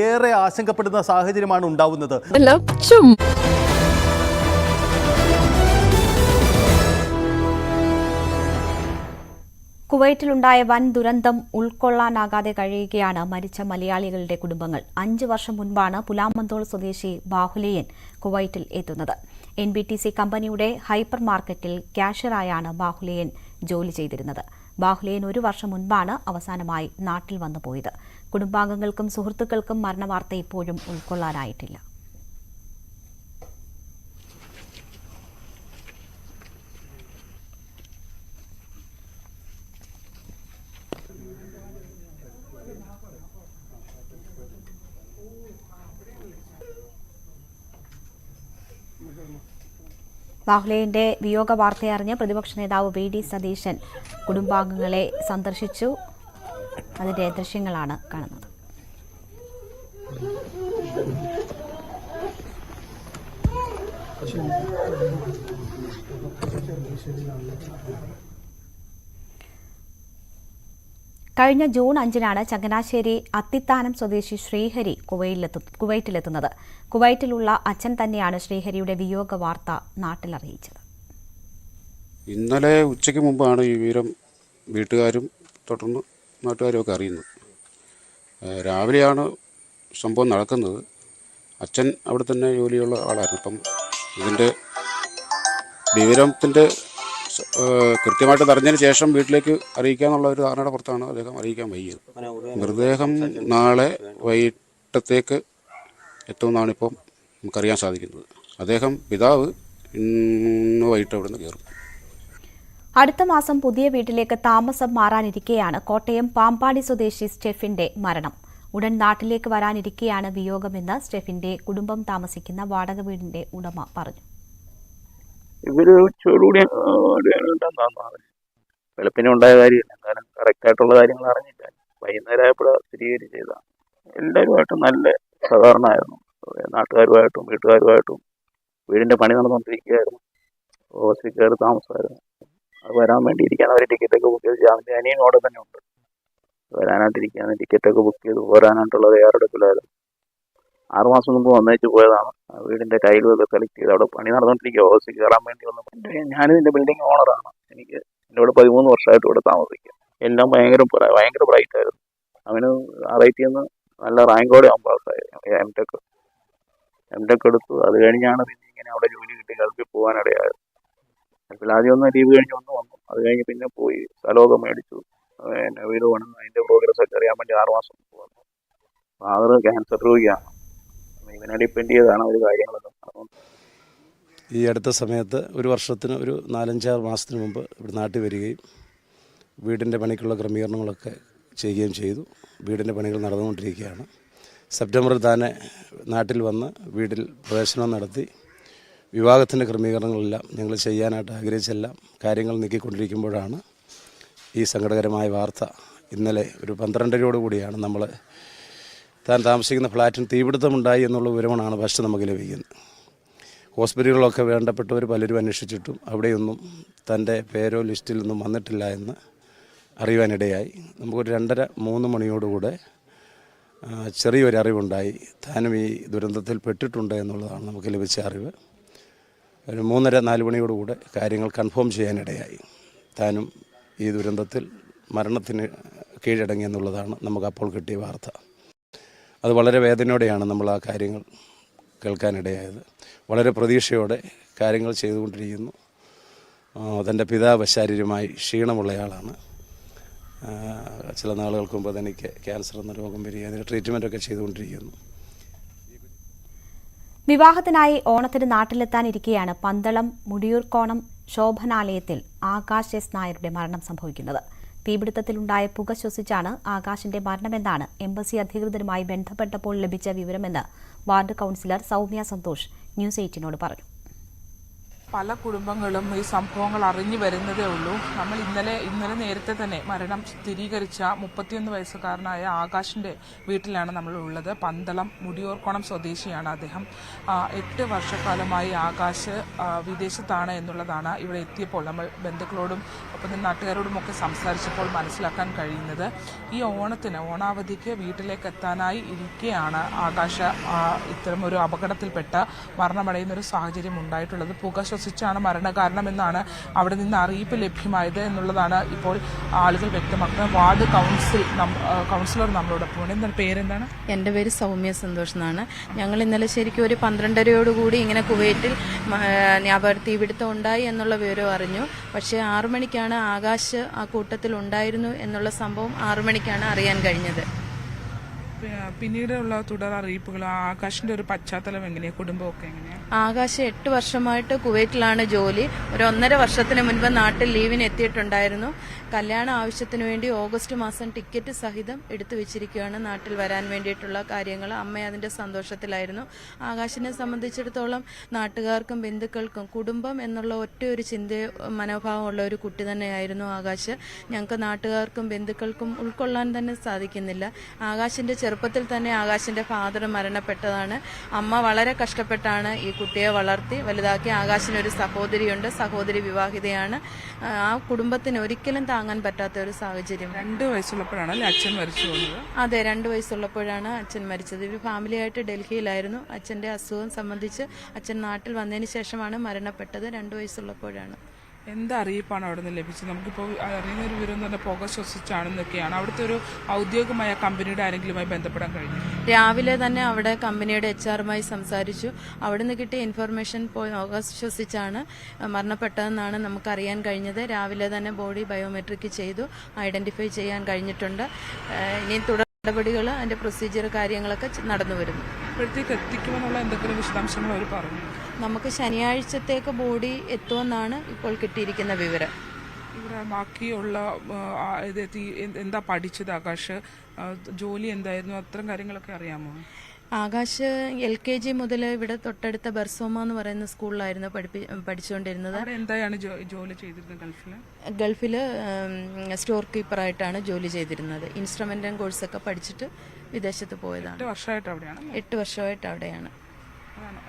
ഏറെ ആശങ്കപ്പെടുന്ന സാഹചര്യമാണ് ഉണ്ടാവുന്നത്. കുവൈറ്റിലുണ്ടായ വൻ ദുരന്തം ഉൾക്കൊള്ളാനാകാതെ കഴിയുകയാണ് മരിച്ച മലയാളികളുടെ കുടുംബങ്ങൾ. അഞ്ച് വർഷം മുൻപാണ് പുലാമന്തോൾ സ്വദേശി ബാഹുലേയൻ കുവൈറ്റിൽ എത്തുന്നത്. എൻ ബി ടി സി കമ്പനിയുടെ ഹൈപ്പർ മാർക്കറ്റിൽ ക്യാഷ്യറായാണ് ബാഹുലേയൻ ജോലി ചെയ്തിരുന്നത്. ബാഹുലേയൻ ഒരു വർഷം മുൻപാണ് അവസാനമായി നാട്ടിൽ വന്നു പോയത് കുടുംബാംഗങ്ങൾക്കും സുഹൃത്തുക്കൾക്കും മരണവാർത്ത ഇപ്പോഴും ഉൾക്കൊള്ളാനായിട്ടില്ല. ബാഹുലേയന്റെ വിയോഗ വാർത്തയറിഞ്ഞ് പ്രതിപക്ഷ നേതാവ് വി ഡി സതീശൻ കുടുംബാംഗങ്ങളെ സന്ദർശിച്ചു. അതിന്റെ ദൃശ്യങ്ങളാണ് കാണുന്നത്. കഴിഞ്ഞ ജൂൺ അഞ്ചിനാണ് ചങ്ങനാശ്ശേരി അത്തിത്താനം സ്വദേശി ശ്രീഹരി കുവൈറ്റിലെത്തു കുവൈറ്റിലെത്തുന്നത്. കുവൈറ്റിലുള്ള അച്ഛൻ തന്നെയാണ് ശ്രീഹരിയുടെ വിയോഗ വാർത്ത നാട്ടിലറിയിച്ചത്. ഇന്നലെ ഉച്ചയ്ക്ക് മുമ്പാണ് ഈ വീരം വീട്ടുകാരും തുടർന്ന് നാട്ടുകാരും ഒക്കെ അറിയുന്നത് രാവിലെയാണ് സംഭവം നടക്കുന്നത്. അച്ഛൻ അവിടെ തന്നെ ജോലിയുള്ള ആളായിരുന്നു. അപ്പം ഇതിന്റെ വിവരത്തിന്റെ കൃത്യമായിട്ട് അറിഞ്ഞതിന് ശേഷം വീട്ടിലേക്ക് അറിയിക്കാന്നുള്ള ഒരു ധാരണയുടെ പുറത്താണ് അദ്ദേഹം അറിയിക്കാൻ വൈകിയത്. മൃതദേഹം നാളെ വൈകിട്ടത്തേക്ക് എത്തുമെന്നാണ് ഇപ്പം നമുക്കറിയാൻ സാധിക്കുന്നത്. അദ്ദേഹം പിതാവ് ഇന്ന് വൈകിട്ട് അവിടെ നിന്ന് കയറും. അടുത്ത മാസം പുതിയ വീട്ടിലേക്ക് താമസം മാറാനിരിക്കെയാണ് കോട്ടയം പാമ്പാടി സ്വദേശി സ്റ്റെഫിന്റെ മരണം. ഉടൻ നാട്ടിലേക്ക് വരാനിരിക്കെയാണ് വിയോഗമെന്ന് സ്റ്റെഫിന്റെ കുടുംബം താമസിക്കുന്ന വാടക വീടിന്റെ ഉടമ പറഞ്ഞു. ഇവർ വെളുപ്പിനെ ഉണ്ടായ കാര്യമില്ല എന്തായാലും കറക്റ്റ് ആയിട്ടുള്ള കാര്യങ്ങൾ അറിഞ്ഞില്ല വൈകുന്നേരം ആയപ്പോഴാണ് സ്ഥിരീകരിച്ചതാണ് എല്ലാവരുമായിട്ടും നല്ല സഹകരണമായിരുന്നു. നാട്ടുകാരുമായിട്ടും വീട്ടുകാരുമായിട്ടും വീടിന്റെ പണി നടന്നുകൊണ്ടിരിക്കുകയായിരുന്നു. കയറി താമസമായിരുന്നു. വരാൻ വേണ്ടി ഇരിക്കാൻ അവർ ടിക്കറ്റൊക്കെ ബുക്ക് ചെയ്ത് അവന്റെ അനിയൻ അവിടെ തന്നെ ഉണ്ട്. വരാനായിട്ടിരിക്കാൻ ടിക്കറ്റൊക്കെ ബുക്ക് ചെയ്ത് പോരാനായിട്ടുള്ള തയ്യാറെടുപ്പിലായിരുന്നു ആറുമാസം മുമ്പ് വന്നേച്ച് പോയതാണ്. വീടിന്റെ ടൈലുമൊക്കെ സെലക്ട് ചെയ്ത് അവിടെ പണി നടന്നുകൊണ്ടിരിക്കുക ഓഫീസിൽ കയറാൻ വേണ്ടി വന്നു ഞാനിതിന്റെ ബിൽഡിംഗ് ഓണറാണ് എനിക്ക് എന്റെ ഇവിടെ പതിമൂന്ന് വർഷമായിട്ട് ഇവിടെ താമസിക്കുക എല്ലാം ഭയങ്കര ഭയങ്കര ബ്രൈറ്റ് ആയിരുന്നു. അവന് ആർ ഐ നല്ല റാങ്കോടെ അവൻ പാസ്സായി എം ടെക് എം ടെക് എടുത്തു. അത് കഴിഞ്ഞാണ് പിന്നെ ഇങ്ങനെ അവിടെ ജോലി കിട്ടി. ഗൾഫിൽ പോകാനിടയായത്. ഗൾഫിൽ ആദ്യം ഒന്ന് ലീവ് കഴിഞ്ഞ് ഒന്ന് വന്നു. അത് കഴിഞ്ഞ് പിന്നെ പോയി സ്ഥലമൊക്കെ മേടിച്ചു. പിന്നെ വീട് വേണം അതിന്റെ പ്രോഗ്രസ് ഒക്കെ അറിയാൻ വേണ്ടി ആറു മാസം വന്നു. ഫാദർ ക്യാൻസർ രോഗിയാണ് ഇവനെ ഡിപ്പെൻഡ് ചെയ്താണ് ഒരു കാര്യങ്ങളൊക്കെ. ഈ അടുത്ത സമയത്ത് ഒരു വർഷത്തിന് ഒരു നാലഞ്ചാറ് മാസത്തിന് മുമ്പ് ഇവിടെ നാട്ടിൽ വരികയും വീടിന്റെ പണിക്കുള്ള ക്രമീകരണങ്ങളൊക്കെ ചെയ്യുകയും ചെയ്തു. വീടിന്റെ പണികൾ നടന്നുകൊണ്ടിരിക്കുകയാണ്. സെപ്റ്റംബറിൽ തന്നെ നാട്ടിൽ വന്ന് വീട്ടിൽ പ്രവേശനം നടത്തി. വിവാഹത്തിന്റെ ക്രമീകരണങ്ങളെല്ലാം ഞങ്ങൾ ചെയ്യാനായിട്ട് ആഗ്രഹിച്ചെല്ലാം കാര്യങ്ങൾ നീക്കിക്കൊണ്ടിരിക്കുമ്പോഴാണ് ഈ സങ്കടകരമായ വാർത്ത ഇന്നലെ ഒരു പന്ത്രണ്ടരയോട് കൂടിയാണ് നമ്മൾ താൻ താമസിക്കുന്ന ഫ്ലാറ്റിന് തീപിടുത്തമുണ്ടായി എന്നുള്ള വിവരമാണ് ഫസ്റ്റ് നമുക്ക് ലഭിക്കുന്നത്. ഹോസ്പിറ്റലുകളൊക്കെ വേണ്ടപ്പെട്ടവർ പലരും അന്വേഷിച്ചിട്ടും അവിടെയൊന്നും തന്റെ പേരോ ലിസ്റ്റിൽ നിന്നും വന്നിട്ടില്ല എന്ന് അറിയുവാനിടയായി. നമുക്കൊരു രണ്ടര മൂന്ന് മണിയോടുകൂടെ ചെറിയൊരു അറിവുണ്ടായി താനും ഈ ദുരന്തത്തിൽ പെട്ടിട്ടുണ്ട് എന്നുള്ളതാണ് നമുക്ക് ലഭിച്ച അറിവ്. ഒരു മൂന്നര നാല് മണിയോടുകൂടെ കാര്യങ്ങൾ കൺഫേം ചെയ്യാനിടയായി. താനും ഈ ദുരന്തത്തിൽ മരണത്തിന് കീഴടങ്ങി എന്നുള്ളതാണ് നമുക്ക് അപ്പോൾ കിട്ടിയ വാർത്ത. അത് വളരെ വേദനയോടെയാണ് നമ്മൾ ആ കാര്യങ്ങൾ കേൾക്കാനിടയായത്. വളരെ പ്രതീക്ഷയോടെ കാര്യങ്ങൾ ചെയ്തുകൊണ്ടിരിക്കുന്നു. തന്റെ പിതാവ് ശാരീരമായി ക്ഷീണമുള്ളയാളാണ് ചില നാളുകൾക്ക് മുമ്പ് തനിക്ക് ക്യാൻസർ എന്ന രോഗം വരികയും അതിന് ട്രീറ്റ്മെന്റൊക്കെ ചെയ്തുകൊണ്ടിരിക്കുന്നു. വിവാഹത്തിനായി ഓണത്തിന് നാട്ടിലെത്താനിരിക്കെയാണ് പന്തളം മുടിയൂർക്കോണം ശോഭനാലയത്തിൽ ആകാശ് എസ് നായരുടെ മരണം സംഭവിക്കുന്നത്. തീപിടുത്തത്തിലുണ്ടായ പുക ശ്വസിച്ചാണ് ആകാശിന്റെ മരണമെന്നാണ് എംബസി അധികൃതരുമായി ബന്ധപ്പെട്ടപ്പോൾ ലഭിച്ച വിവരമെന്ന് ward councillor Soumya Santhosh News എയ്റ്റിനോട് പറഞ്ഞു. പല കുടുംബങ്ങളും ഈ സംഭവങ്ങൾ അറിഞ്ഞു വരുന്നതേ ഉള്ളൂ. നമ്മൾ ഇന്നലെ ഇന്നലെ നേരത്തെ തന്നെ മരണം സ്ഥിരീകരിച്ച മുപ്പത്തിയൊന്ന് വയസ്സുകാരനായ ആകാശിന്റെ വീട്ടിലാണ് നമ്മൾ ഉള്ളത്. പന്തളം മുടിയോർക്കോണം സ്വദേശിയാണ് അദ്ദേഹം. എട്ട് വർഷക്കാലമായി ആകാശ് വിദേശത്താണ് എന്നുള്ളതാണ് ഇവിടെ എത്തിയപ്പോൾ നമ്മൾ ബന്ധുക്കളോടും ഒപ്പം നാട്ടുകാരോടും ഒക്കെ സംസാരിച്ചപ്പോൾ മനസ്സിലാക്കാൻ കഴിയുന്നത്. ഈ ഓണത്തിന് ഓണാവധിക്ക് വീട്ടിലേക്ക് എത്താനായി ഇരിക്കെയാണ് ആകാശ ഇത്തരം ഇത്തരമൊരു അപകടത്തിൽപ്പെട്ട മരണമടയുന്ന ഒരു സാഹചര്യം ഉണ്ടായിട്ടുള്ളത്. പുക ശ്വസിച്ചാണ് മരണകാരണം എന്നാണ് അവിടെ നിന്ന് അറിയിപ്പ് ലഭ്യമായത് എന്നുള്ളതാണ് ഇപ്പോൾ ആളുകൾ വ്യക്തമാക്കുന്നത്. വാർഡ് കൗൺസിൽ കൗൺസിലർ നമ്മളോടൊപ്പം എന്താണ് പേരെന്താണ്? എന്റെ പേര് സൗമ്യ സന്തോഷ് എന്നാണ്. ഞങ്ങൾ ഇന്നലെ ശരിക്കും ഒരു പന്ത്രണ്ടരയോടുകൂടി ഇങ്ങനെ കുവൈറ്റിൽ തീപിടുത്തം ഉണ്ടായി എന്നുള്ള വിവരം അറിഞ്ഞു. പക്ഷേ ആറു മണിക്കാണ് ആകാശ് ആ കൂട്ടത്തിൽ ഉണ്ടായിരുന്നു എന്നുള്ള സംഭവം ആറു മണിക്കാണ് അറിയാൻ കഴിഞ്ഞത്. പിന്നീടുള്ള തുടർ അറിയിപ്പുകൾ ആകാശിന്റെ ഒരു പശ്ചാത്തലം എങ്ങനെയാണ് കുടുംബമൊക്കെ എങ്ങനെയാണ് ആകാശ് എട്ട് വർഷമായിട്ട് കുവൈറ്റിലാണ് ജോലി. ഒരു ഒന്നര വർഷത്തിന് മുൻപ് നാട്ടിൽ ലീവിന് എത്തിയിട്ടുണ്ടായിരുന്നു. കല്യാണ ആവശ്യത്തിന് വേണ്ടി ഓഗസ്റ്റ് മാസം ടിക്കറ്റ് സഹിതം എടുത്തു വെച്ചിരിക്കുകയാണ്. നാട്ടിൽ വരാൻ വേണ്ടിയിട്ടുള്ള കാര്യങ്ങൾ അമ്മ അതിന്റെ സന്തോഷത്തിലായിരുന്നു. ആകാശിനെ സംബന്ധിച്ചിടത്തോളം നാട്ടുകാർക്കും ബന്ധുക്കൾക്കും കുടുംബം എന്നുള്ള ഒറ്റ ഒരു ചിന്ത മനോഭാവമുള്ള ഒരു കുട്ടി തന്നെയായിരുന്നു ആകാശ്. ഞങ്ങൾക്ക് നാട്ടുകാർക്കും ബന്ധുക്കൾക്കും ഉൾക്കൊള്ളാൻ തന്നെ സാധിക്കുന്നില്ല. ആകാശിന്റെ ചെറുപ്പത്തിൽ തന്നെ ആകാശിന്റെ ഫാദർ മരണപ്പെട്ടതാണ്. അമ്മ വളരെ കഷ്ടപ്പെട്ടാണ് ഈ കുട്ടിയെ വളർത്തി വലുതാക്കി ആകാശിനൊരു സഹോദരിയുണ്ട്. സഹോദരി വിവാഹിതയാണ്. ആ കുടുംബത്തിന് ഒരിക്കലും താങ്ങാൻ പറ്റാത്ത ഒരു സാഹചര്യം. രണ്ട് വയസ്സുള്ളപ്പോഴാണ് അച്ഛൻ മരിച്ചു അതെ രണ്ട് വയസ്സുള്ളപ്പോഴാണ് അച്ഛൻ മരിച്ചത്. ഇവർ ഫാമിലിയായിട്ട് ഡൽഹിയിലായിരുന്നു. അച്ഛന്റെ അസുഖം സംബന്ധിച്ച് അച്ഛൻ നാട്ടിൽ വന്നതിന് ശേഷമാണ് മരണപ്പെട്ടത്. രണ്ട് വയസ്സുള്ളപ്പോഴാണ്. എന്ത് അറിയിപ്പാണ് അവിടെ നിന്ന് ലഭിച്ചത്? നമുക്കിപ്പോൾ അറിയുന്ന ഒരു വിവരം തന്നെ പറഞ്ഞാൽ പുക ശ്വസിച്ചാണെന്നൊക്കെയാണ്. അവിടുത്തെ ഒരു ഔദ്യോഗികമായ കമ്പനിയുടെ ആരെങ്കിലുമായി ബന്ധപ്പെടാൻ കഴിഞ്ഞു? രാവിലെ തന്നെ അവിടെ കമ്പനിയുടെ എച്ച് ആറുമായി സംസാരിച്ചു. അവിടെ നിന്ന് കിട്ടിയ ഇൻഫർമേഷൻ പുക ശ്വസിച്ചാണ് മരണപ്പെട്ടതെന്നാണ് നമുക്കറിയാൻ കഴിഞ്ഞത്. രാവിലെ തന്നെ ബോഡി ബയോമെട്രിക് ചെയ്തു ഐഡന്റിഫൈ ചെയ്യാൻ കഴിഞ്ഞിട്ടുണ്ട്. ഇനി തുടർ നടപടികൾ അതിന്റെ പ്രൊസീജിയർ കാര്യങ്ങളൊക്കെ നടന്നു വരുന്നു. ഇപ്പോഴത്തേക്ക് എത്തിക്കുമെന്നുള്ള എന്തെങ്കിലും വിശദാംശങ്ങൾ അവർ പറഞ്ഞു? നമുക്ക് ശനിയാഴ്ചത്തേക്ക് ബോഡി എത്തുമെന്നാണ് ഇപ്പോൾ കിട്ടിയിരിക്കുന്ന വിവരം. ഇവിടെ ബാക്കിയുള്ള ഇത് എന്താ പഠിച്ചത് ആകാശ്? ജോലി എന്തായിരുന്നു? അത്തരം കാര്യങ്ങളൊക്കെ അറിയാമോ? ആകാശ് എൽ കെ ജി മുതൽ ഇവിടെ തൊട്ടടുത്ത ബർസോമ എന്ന് പറയുന്ന സ്കൂളിലായിരുന്നു പഠിപ്പി പഠിച്ചുകൊണ്ടിരുന്നത്. അവിടെ എന്തായാണ് ജോലി ചെയ്തിരുന്നത് ഗൾഫിൽ ഗൾഫിൽ സ്റ്റോർ കീപ്പറായിട്ടാണ് ജോലി ചെയ്തിരുന്നത്. ഇൻസ്ട്രുമെന്റ് കോഴ്സൊക്കെ പഠിച്ചിട്ട് വിദേശത്ത് പോയതാണ്. എട്ട് വർഷമായിട്ട് അവിടെയാണ്.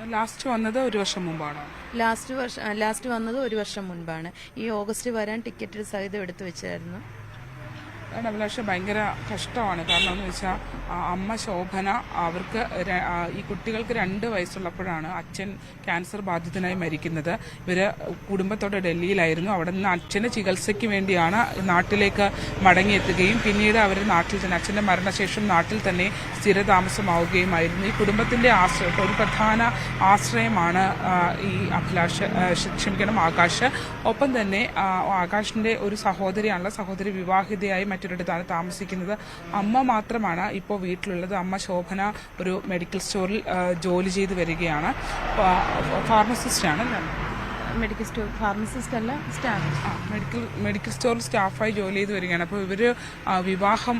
ലാസ്റ്റ് വന്നത് ഒരു വർഷം മുമ്പാണോ. ലാസ്റ്റ് വർഷം ലാസ്റ്റ് വന്നത് ഒരു വർഷം മുൻപാണ്. ഈ ഓഗസ്റ്റ് വരാൻ ടിക്കറ്റ് സഹിതം എടുത്തു വെച്ചായിരുന്നു. അഭിലാഷ ഭയങ്കര കഷ്ടമാണ്. കാരണം എന്ന് വെച്ചാൽ അമ്മ ശോഭന അവർക്ക് ഈ കുട്ടികൾക്ക് രണ്ട് വയസ്സുള്ളപ്പോഴാണ് അച്ഛൻ ക്യാൻസർ ബാധിതനായി മരിക്കുന്നത്. ഇവർ കുടുംബത്തോടെ ഡൽഹിയിലായിരുന്നു. അവിടെ നിന്ന് അച്ഛന് ചികിത്സയ്ക്ക് വേണ്ടിയാണ് നാട്ടിലേക്ക് മടങ്ങിയെത്തുകയും പിന്നീട് അവർ നാട്ടിൽ തന്നെ അച്ഛന്റെ മരണശേഷം നാട്ടിൽ തന്നെ സ്ഥിരതാമസമാവുകയുമായിരുന്നു. ഈ കുടുംബത്തിന്റെ ആശ്രയം ഒരു പ്രധാന ആശ്രയമാണ് ഈ അഭിലാഷ ക്ഷമിക്കണം ആകാശ്. ഒപ്പം തന്നെ ആകാശിന്റെ ഒരു സഹോദരിയാണല്ലോ സഹോദരി വിവാഹിതയായി മറ്റൊരിടത്താണ് താമസിക്കുന്നത്. അമ്മ മാത്രമാണ് ഇപ്പോൾ വീട്ടിലുള്ളത്. അമ്മ ശോഭന ഒരു മെഡിക്കൽ സ്റ്റോറിൽ ജോലി ചെയ്ത് വരികയാണ്. ഫാർമസിസ്റ്റാണ്. മെഡിക്കൽ സ്റ്റോർ ഫാർമസിസ്റ്റ് അല്ല സ്റ്റാഫ് മെഡിക്കൽ മെഡിക്കൽ സ്റ്റോർ സ്റ്റാഫായി ജോലി ചെയ്ത് വരികയാണ്. അപ്പോൾ ഇവർ വിവാഹം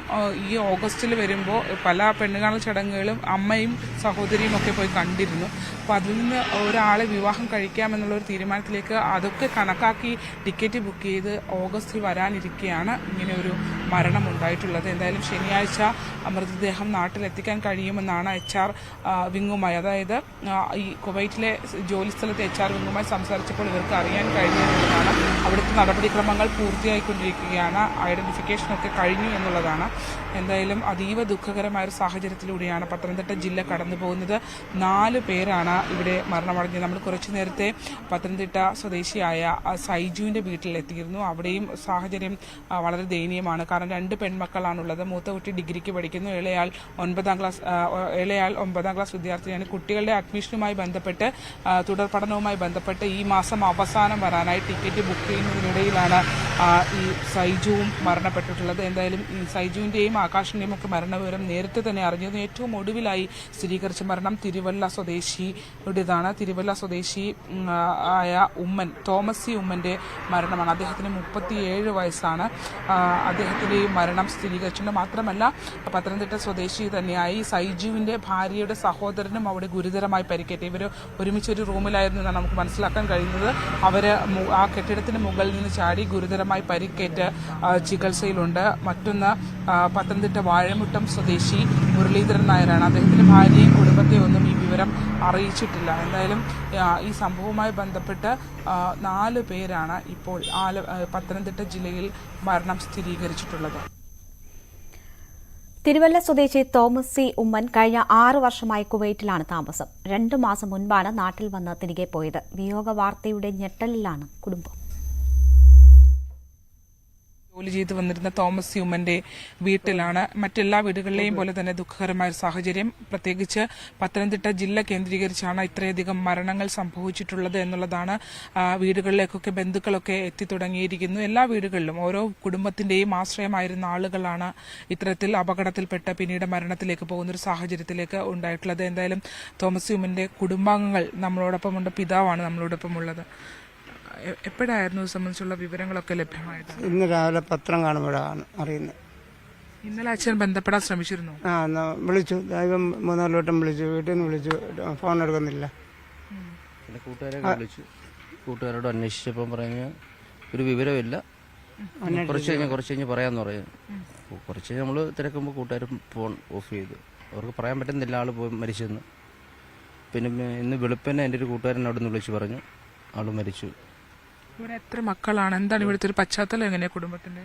ഈ ഓഗസ്റ്റിൽ വരുമ്പോൾ പല പെണ്ണുകാണൽ ചടങ്ങുകളും അമ്മയും സഹോദരിയും ഒക്കെ പോയി കണ്ടിരുന്നു. അപ്പോൾ അതിൽ നിന്ന് ഒരാളെ വിവാഹം കഴിക്കാമെന്നുള്ള ഒരു തീരുമാനത്തിലേക്ക് അതൊക്കെ കണക്കാക്കി ടിക്കറ്റ് ബുക്ക് ചെയ്ത് ഓഗസ്റ്റിൽ വരാനിരിക്കെയാണ് ഇങ്ങനെ ഒരു മരണം ഉണ്ടായിട്ടുള്ളത്. എന്തായാലും ശനിയാഴ്ച മൃതദേഹം നാട്ടിലെത്തിക്കാൻ കഴിയുമെന്നാണ് എച്ച് ആർ വിങ്ങുമായി. അതായത് ഈ കുവൈറ്റിലെ ജോലി സ്ഥലത്തെ എച്ച് ആർ വിങ്ങുമായി സംസാരിച്ചപ്പോൾ ഇവർക്ക് അറിയാൻ കഴിഞ്ഞതാണ് അവിടുത്തെ നടപടിക്രമങ്ങൾ പൂർത്തിയായിക്കൊണ്ടിരിക്കുകയാണ്. ഒക്കെ കഴിഞ്ഞു എന്നുള്ളതാണ്. എന്തായാലും അതീവ ദുഃഖകരമായ ഒരു സാഹചര്യത്തിലൂടെയാണ് പത്തനംതിട്ട ജില്ല കടന്നു പോകുന്നത്. നാല് പേരാണ് ഇവിടെ മരണമടഞ്ഞത്. നമ്മൾ കുറച്ചു നേരത്തെ പത്തനംതിട്ട സ്വദേശിയായ സൈജുവിന്റെ വീട്ടിൽ എത്തിയിരുന്നു അവിടെയും സാഹചര്യം വളരെ ദയനീയമാണ്. കാരണം രണ്ട് പെൺമക്കളാണുള്ളത്. മൂത്ത കുട്ടി ഡിഗ്രിക്ക് പഠിക്കുന്നു. ഇളയാൾ ഒൻപതാം ക്ലാസ് ഇളയാൾ ഒമ്പതാം ക്ലാസ് വിദ്യാർത്ഥിയാണ്. കുട്ടികളുടെ അഡ്മിഷനുമായി ബന്ധപ്പെട്ട് തുടർ പഠനവുമായി ബന്ധപ്പെട്ട് ഈ മാസം അവസാനം വരാനായി ടിക്കറ്റ് ബുക്ക് ചെയ്യുന്നതിനിടയിലാണ് ഈ സൈജുവും മരണപ്പെട്ടിട്ടുള്ളത്. എന്തായാലും ഈ സൈജുവിന്റെയും ആകാശിന്റെയും ഒക്കെ മരണവിവരം നേരത്തെ തന്നെ അറിഞ്ഞത് ഏറ്റവും ഒടുവിലായി സ്ഥിരീകരിച്ച മരണം തിരുവല്ല സ്വദേശിയുടേതാണ്. തിരുവല്ല സ്വദേശി ആയ ഉമ്മൻ തോമസ് സി ഉമ്മന്റെ മരണമാണ്. അദ്ദേഹത്തിന് മുപ്പത്തിയേഴ് വയസ്സാണ്. ആ, അദ്ദേഹത്തിന്റെയും മരണം സ്ഥിരീകരിച്ചിട്ടുണ്ട്. മാത്രമല്ല പത്തനംതിട്ട സ്വദേശി തന്നെയായി സൈജുവിന്റെ ഭാര്യയുടെ സഹോദരനും അവിടെ ഗുരുതരമായി പരിക്കേറ്റ. ഇവർ ഒരുമിച്ചൊരു റൂമിലായിരുന്നു എന്നാണ് നമുക്ക് മനസ്സിലാക്കാൻ കഴിയുന്നത്. അവർ ആ കെട്ടിടത്തിന് മുകളിൽ നിന്ന് ചാടി ഗുരുതരമായി പരിക്കേറ്റ് ചികിത്സയിലുണ്ട്. മറ്റൊന്ന് പത്തനംതിട്ട വാഴമുട്ടം സ്വദേശി മുരളീധരൻ നായരാണ്. അദ്ദേഹത്തിന്റെ ഭാര്യയും കുടുംബത്തെയും ഒന്നും ഈ വിവരം അറിയിച്ചിട്ടില്ല. എന്തായാലും ഈ സംഭവവുമായി ബന്ധപ്പെട്ട് നാല് പേരാണ് ഇപ്പോൾ ആല പത്തനംതിട്ട ജില്ലയിൽ മരണം സ്ഥിരീകരിച്ചിട്ടുള്ളത്. തിരുവല്ല സ്വദേശി തോമസ് സി. ഉമ്മൻ കഴിഞ്ഞ ആറു വർഷമായി കുവൈറ്റിലാണ് താമസം. രണ്ടു മാസം മുൻപാണ് നാട്ടിൽ വന്ന് തിരികെ പോയത്. വിയോഗ വാർത്തയുടെ ഞെട്ടലിലാണ് കുടുംബം. ജോലി ചെയ്ത് വന്നിരുന്ന തോമസ് ഹ്യൂമന്റെ വീട്ടിലാണ്. മറ്റെല്ലാ വീടുകളിലെയും പോലെ തന്നെ ദുഃഖകരമായ ഒരു സാഹചര്യം. പ്രത്യേകിച്ച് പത്തനംതിട്ട ജില്ല കേന്ദ്രീകരിച്ചാണ് ഇത്രയധികം മരണങ്ങൾ സംഭവിച്ചിട്ടുള്ളത് എന്നുള്ളതാണ് വീടുകളിലേക്കൊക്കെ ബന്ധുക്കളൊക്കെ എത്തി തുടങ്ങിയിരിക്കുന്നു. എല്ലാ വീടുകളിലും ഓരോ കുടുംബത്തിന്റെയും ആശ്രയമായിരുന്ന ആളുകളാണ് ഇത്തരത്തിൽ അപകടത്തിൽപ്പെട്ട് പിന്നീട് മരണത്തിലേക്ക് പോകുന്ന ഒരു സാഹചര്യത്തിലേക്ക് ഉണ്ടായിട്ടുള്ളത്. എന്തായാലും തോമസ് ഹ്യൂമന്റെ കുടുംബാംഗങ്ങൾ നമ്മളോടൊപ്പമുണ്ട് പിതാവാണ് നമ്മളോടൊപ്പം ഉള്ളത് എപ്പോഴായിരുന്നു ഇത് സംബന്ധിച്ചുള്ള വിവരങ്ങളൊക്കെ ലഭ്യമായത്? ഇന്ന് രാവിലെ പത്രം കാണുമ്പോഴാണ് അറിയുന്നത്. ഇന്നലെ അച്ഛൻ ബന്ധപ്പെടാൻ ശ്രമിച്ചിരുന്നു. ആ എന്നാ വിളിച്ചു. ദൈവം മൂന്നാൽ വട്ടം വിളിച്ചു. വീട്ടിൽ നിന്ന് വിളിച്ചു. ഫോൺ എടുക്കുന്നില്ല. പിന്നെ കൂട്ടുകാരെ വിളിച്ചു. കൂട്ടുകാരോട് അന്വേഷിച്ചപ്പം പറഞ്ഞു ഒരു വിവരമില്ല കുറച്ച് കഴിഞ്ഞ് കുറച്ച് കഴിഞ്ഞ് പറയാന്ന് പറയും കുറച്ച് കഴിഞ്ഞ് നമ്മൾ തിരക്കുമ്പോൾ കൂട്ടുകാർ ഫോൺ ഓഫ് ചെയ്തു. അവർക്ക് പറയാൻ പറ്റുന്നില്ല ആൾ പോയി മരിച്ചെന്ന്. പിന്നെ ഇന്ന് വെളുപ്പന്നെ എന്റെ ഒരു കൂട്ടുകാരൻ അവിടെ നിന്ന് വിളിച്ച് പറഞ്ഞു. ആൾ മരിച്ചു. ഇവിടെ എത്ര മക്കളാണ്? എന്താണ് ഇവിടുത്തെ ഒരു പശ്ചാത്തലം എങ്ങനെയാ കുടുംബത്തിന്റെ?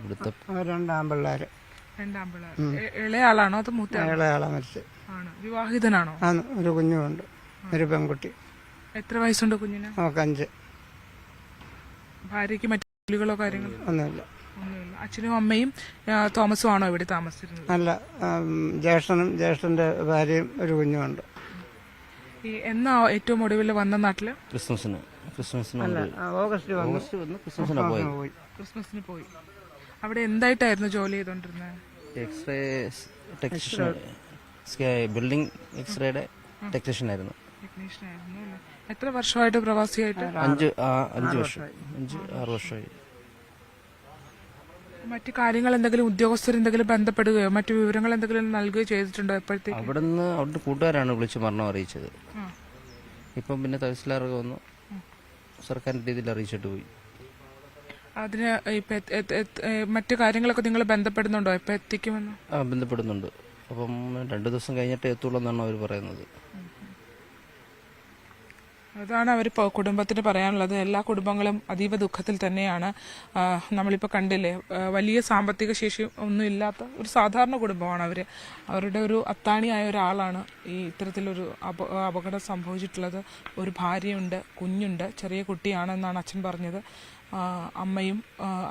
ഇവിടുത്തെ രണ്ടാം രണ്ട് രണ്ടാം പിള്ളേർ ഇളയാളാണോ ഇളയ ആളാണോ അത് മൂത്ത ആളാണോ? ഇളയ ആളെ ആണ്? വിവാഹിതനാണോ? ആ ഒരു കുഞ്ഞുമുണ്ട്. ഒരു പെൺകുട്ടി. എത്ര വയസ്സുണ്ട് കുഞ്ഞിന്? നമുക്ക് അഞ്ച്. ഭാര്യയ്ക്ക് മറ്റു ജോലികളോ കാര്യങ്ങളോ? ഒന്നുമില്ല. ഒന്നുമില്ല. അച്ഛനും അമ്മയും ആ, തോമസും ആണോ ഇവിടെ താമസിച്ചിരുന്നത്? നല്ല ആം, ജ്യേഷ്ഠനും ജ്യേഷ്ഠന്റെ ഭാര്യയും ഒരു കുഞ്ഞുമുണ്ട്. ഈ എന്നാ ഏറ്റവും ഒടുവിൽ വന്ന നാട്ടിൽ? ക്രിസ്മസിന്. ക്രിസ്മസിന് ഓഗസ്റ്റ് ഓഗസ്റ്റ് വന്ന്. ക്രിസ്മസിനാണ് പോയത്. പോയി. ക്രിസ്മസിന് പോയി. അവിടെ എന്തായിട്ടായിരുന്നു ജോലി ചെയ്തോണ്ടിരുന്നത് എക്സ്റേ ടെക്നീഷ്യൻ ബിൽഡിംഗ് എക്സ്റേയുടെ ടെക്നീഷ്യൻ ആയിരുന്നു. എത്ര വർഷമായിട്ട് പ്രവാസിയായിട്ട്? അഞ്ച് അഞ്ച് വർഷം. അഞ്ച് ആറ് വർഷമായി. മറ്റു കാര്യങ്ങൾ എന്തെങ്കിലും ഉദ്യോഗസ്ഥർ എന്തെങ്കിലും ബന്ധപ്പെടുകയോ മറ്റു വിവരങ്ങൾ എന്തെങ്കിലും നൽകുകയോ ചെയ്തിട്ടുണ്ടോ എപ്പോഴത്തേക്ക്? അവിടുന്ന് അവിടുത്തെ കൂട്ടുകാരാണ് വിളിച്ച് മരണം അറിയിച്ചത്. ഇപ്പം പിന്നെ തഹസിൽദാർക്ക് വന്നു. സർക്കാരിന്റെ രീതിയിൽ അറിയിച്ചിട്ട് പോയി. അതിന് ഇപ്പൊ എത്ത്- എത്ത്- എത്ത്- ഏ, മറ്റു കാര്യങ്ങളൊക്കെ നിങ്ങൾ ബന്ധപ്പെടുന്നുണ്ടോ? എപ്പോ എത്തിക്കുമെന്ന്? ആ ബന്ധപ്പെടുന്നുണ്ട്. അപ്പം രണ്ട് ദിവസം കഴിഞ്ഞിട്ട് എത്തുള്ളൂ എന്നാണ് അവർ പറയുന്നത്. അതാണ് അവർ കുടുംബത്തിന് പറയാനുള്ളത്. എല്ലാ കുടുംബങ്ങളും അതീവ ദുഃഖത്തിൽ തന്നെയാണ്. നമ്മളിപ്പോൾ കണ്ടില്ലേ വലിയ സാമ്പത്തിക ശേഷി ഒന്നും ഇല്ലാത്ത ഒരു സാധാരണ കുടുംബമാണ് അവർ അവരുടെ ഒരു അത്താണിയായ ഒരാളാണ് ഈ ഇത്തരത്തിലൊരു അപ അപകടം സംഭവിച്ചിട്ടുള്ളത്. ഒരു ഭാര്യയുണ്ട് കുഞ്ഞുണ്ട് ചെറിയ കുട്ടിയാണെന്നാണ് അച്ഛൻ പറഞ്ഞത്. അമ്മയും